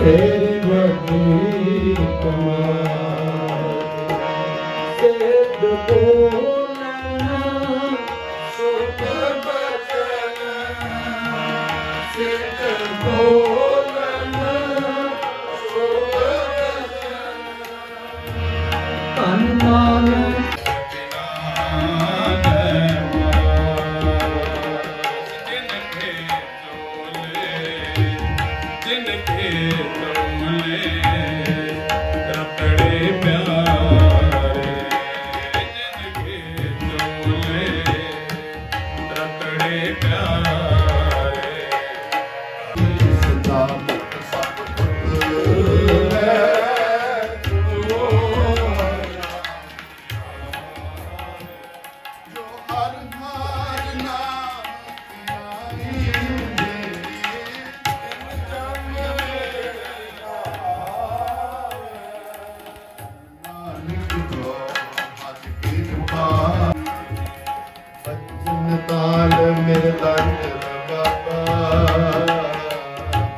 Ele Amen.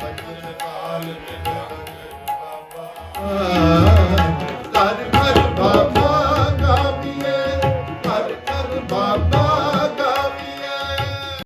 ਪੰਜਨ ਕਾਲ ਬਿਨ ਬਾਬਾ।